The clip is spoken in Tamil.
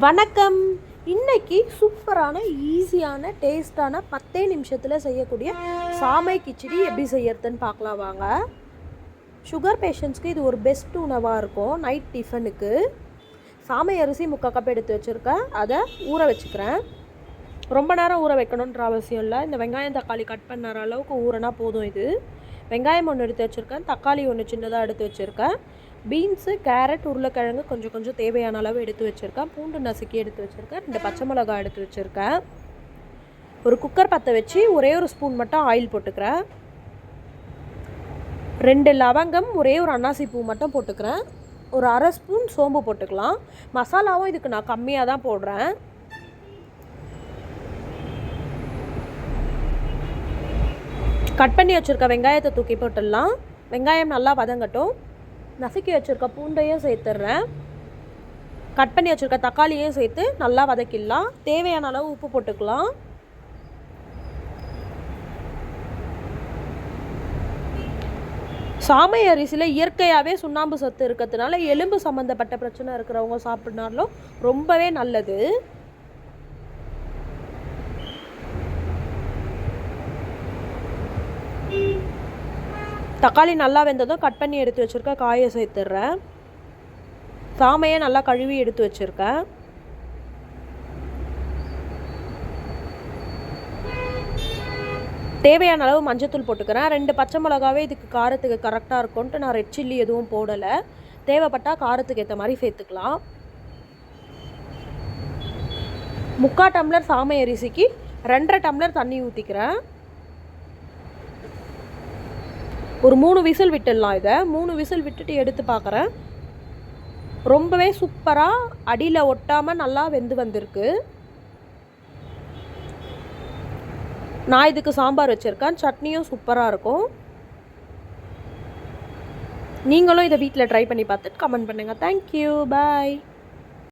வணக்கம். இன்னைக்கு சூப்பரான ஈஸியான டேஸ்டான பத்தே நிமிஷத்தில் செய்யக்கூடிய சாமை கிச்சடி எப்படி செய்யறதுன்னு பார்க்கலாம் வாங்க. சுகர் பேஷண்ட்ஸ்க்கு இது ஒரு பெஸ்ட் உணவாக இருக்கும். நைட் டிஃபனுக்கு சாமை அரிசி முக்கால் கப் எடுத்து வச்சுருக்கேன். அதை ஊற வச்சுக்கிறேன். ரொம்ப நேரம் ஊற வைக்கணுன்ற அவசியம் இல்லை. இந்த வெங்காயம் தக்காளி கட் பண்ணுற அளவுக்கு ஊறனா போதும் இது. வெங்காயம் ஒன்று எடுத்து வச்சுருக்கேன். தக்காளி ஒன்று சின்னதாக எடுத்து வச்சுருக்கேன். பீன்ஸு கேரட் உருளைக்கிழங்கு கொஞ்சம் கொஞ்சம் தேவையான அளவு எடுத்து வச்சுருக்கேன். பூண்டு நசுக்கி எடுத்து வச்சுருக்கேன். ரெண்டு பச்சை மிளகாய் எடுத்து வச்சுருக்கேன். ஒரு குக்கர் பற்ற வச்சு ஒரே ஒரு ஸ்பூன் மட்டும் ஆயில் போட்டுக்கிறேன். ரெண்டு லவங்கம் ஒரே ஒரு அன்னாசி பூ மட்டும் போட்டுக்கிறேன். ஒரு அரை ஸ்பூன் சோம்பு போட்டுக்கலாம். மசாலாவும் இதுக்கு நான் கம்மியாக தான் போடுறேன். கட் பண்ணி வச்சுருக்க வெங்காயத்தை தூக்கி போட்டுடலாம். வெங்காயம் நல்லா வதங்கட்டும். நசுக்கி வச்சுருக்க பூண்டையும் சேர்த்துட்றேன். கட் பண்ணி வச்சுருக்க தக்காளியும் சேர்த்து நல்லா வதக்கிடலாம். தேவையான அளவு உப்பு போட்டுக்கலாம். சாமை அரிசியில் இயற்கையாகவே சுண்ணாம்பு சத்து இருக்கிறதுனால எலும்பு சம்மந்தப்பட்ட பிரச்சனை இருக்கிறவங்க சாப்பிட்னாலும் ரொம்பவே நல்லது. தக்காளி நல்லா வெந்ததும் கட் பண்ணி எடுத்து வச்சுருக்க காயை சேர்த்துட்றேன். சாமையை நல்லா கழுவி எடுத்து வச்சுருக்கேன். தேவையான அளவு மஞ்சத்தூள் போட்டுக்கிறேன். ரெண்டு பச்சை மிளகாவே இதுக்கு காரத்துக்கு கரெக்டாக இருக்கும்ன்ட்டு நான் ரெட் சில்லி எதுவும் போடலை. தேவைப்பட்டால் காரத்துக்கு ஏற்ற மாதிரி சேர்த்துக்கலாம். முக்கால் டம்ளர் சாமை அரிசிக்கு ரெண்டரை டம்ளர் தண்ணி ஊற்றிக்கிறேன் ஒரு மூணு விசில் விட்டுடலாம் இதை. மூணு விசில் விட்டுட்டு எடுத்து பார்க்குறேன். ரொம்பவே சூப்பராக அடியில் ஒட்டாமல் நல்லா வெந்து வந்திருக்கு. நான் இதுக்கு சாம்பார் வச்சுருக்கேன். சட்னியும் சூப்பராக இருக்கும். நீங்களும் இதை வீட்டில் ட்ரை பண்ணி பார்த்துட்டு கமெண்ட் பண்ணுங்கள் தேங்க்யூ பாய்